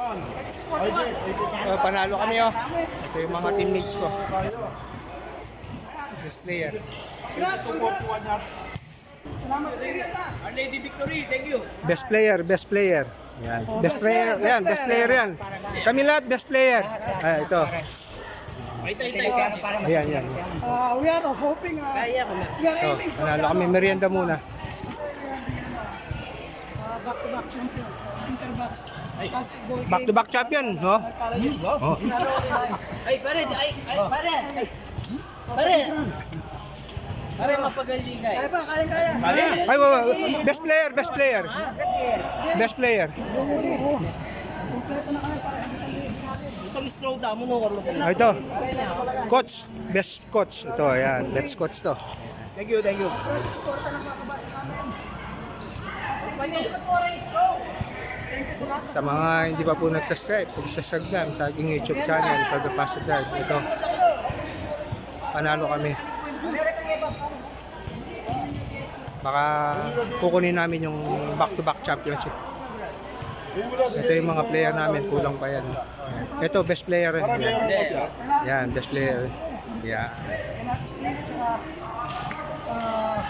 Oh, panalo kami oh. Ito yung mga teammates ko. Best player. Lady Victory, thank you. Best player, best player. Yan. Best player, yan, best player yan. Kami lahat best player. Ah, ito. Ayan, yan. Uh, we are hoping, uh, we are Oh, aiming for panalo kami merienda muna. Back-to-back champions, interbox, basketball Back to back champion, no? Oh. Ay, pare, ay, ay, pare. Ay, pare. Pare, mapagaling ka. Kaya pa, kaya-kaya. Pare. Ay, wa- wa- best player, best player. Best player. Itong straw damo no, Carlo. Ah, ito. Coach, best coach. Ito, ayan. Best coach to. Thank you, thank you. Sa mga hindi pa po nag-subscribe, subscribe lang sa aking YouTube channel, Todo Paso Drive. Ito. Panalo kami. Baka kukunin namin yung back-to-back championship. Ito yung mga player namin, kulang pa yan. Ito, best player. rin. Yan, yan best player. Yeah. Uh,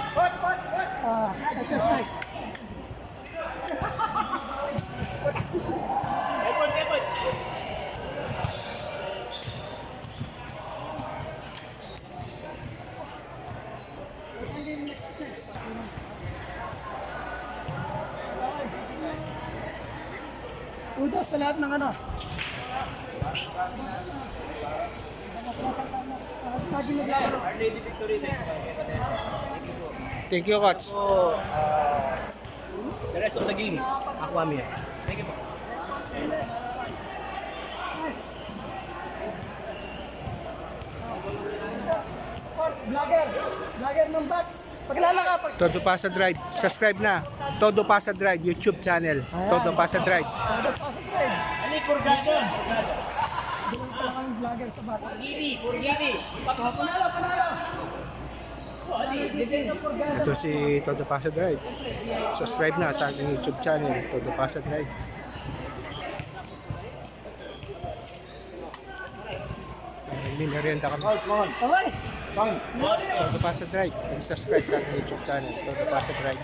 exercise. Kudos sa lahat ng ano. Thank you. Coach. So, uh, the rest of the games, ako kami. Thank you po. Vlogger, vlogger ng box. Pagkilala ka, pag Todo Pasa Drive. Subscribe na. Todo Pasa Drive YouTube channel. Todo Pasa Drive. Todo pa sa trend. Ano yung Purgado? Doon pala kami vlogger sa box. Purgidi, Purgidi. Panalo, panalo. Ito si Todo Pasa Drive. Subscribe na sa aking YouTube channel, Todo Pasa Drive. Minarienda kami. Okay. Todo Pasa Drive. Subscribe sa aking YouTube channel, Todo Pasa Drive.